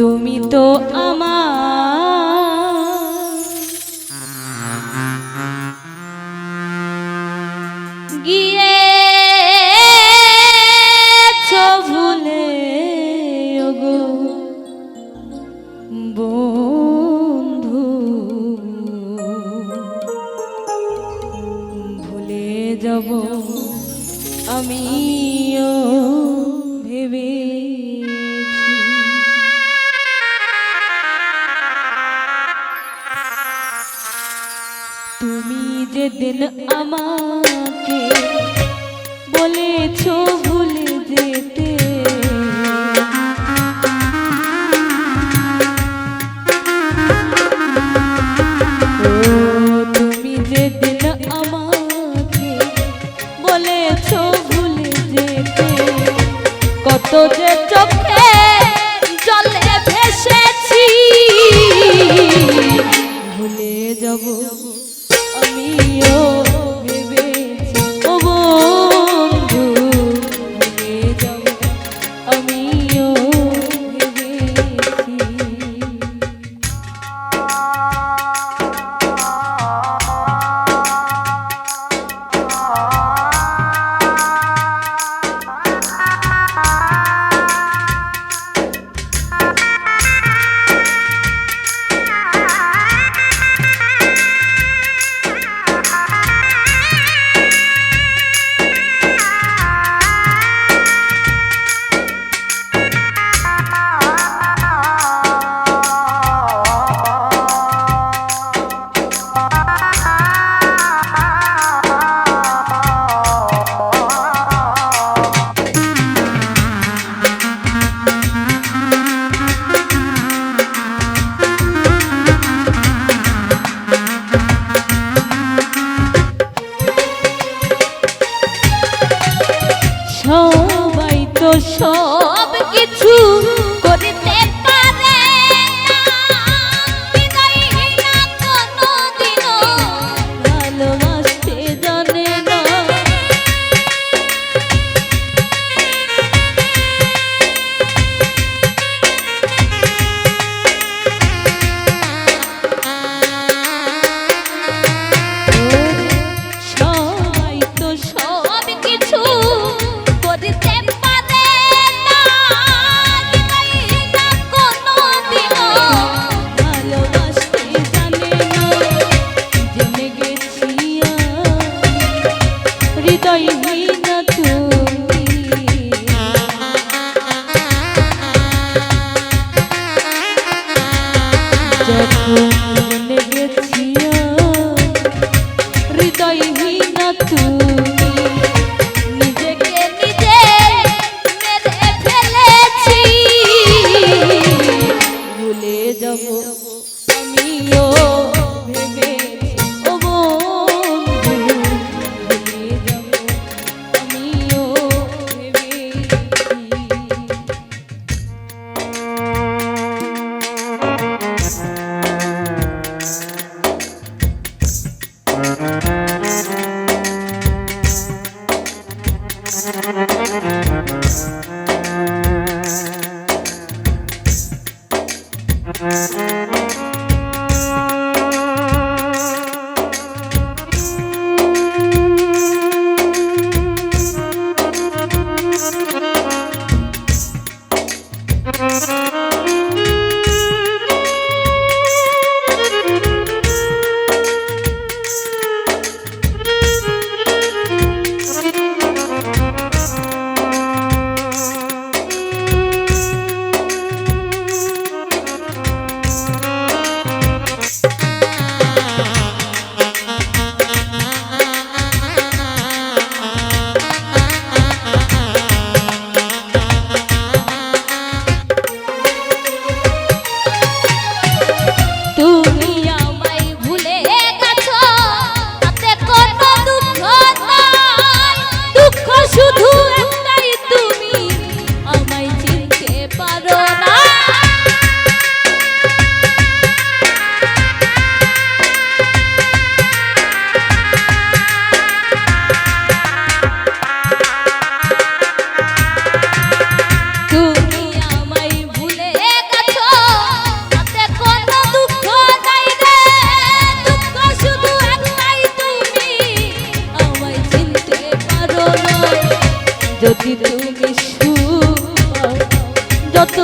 তুমি তো আমার। গিয়েছ ভুলে বন্ধু। ভুলে যাব আমিও। তুমি যেদিন আমাকে বলেছ 可以。চিনতে পারো না। যদি তুমি সুখ যত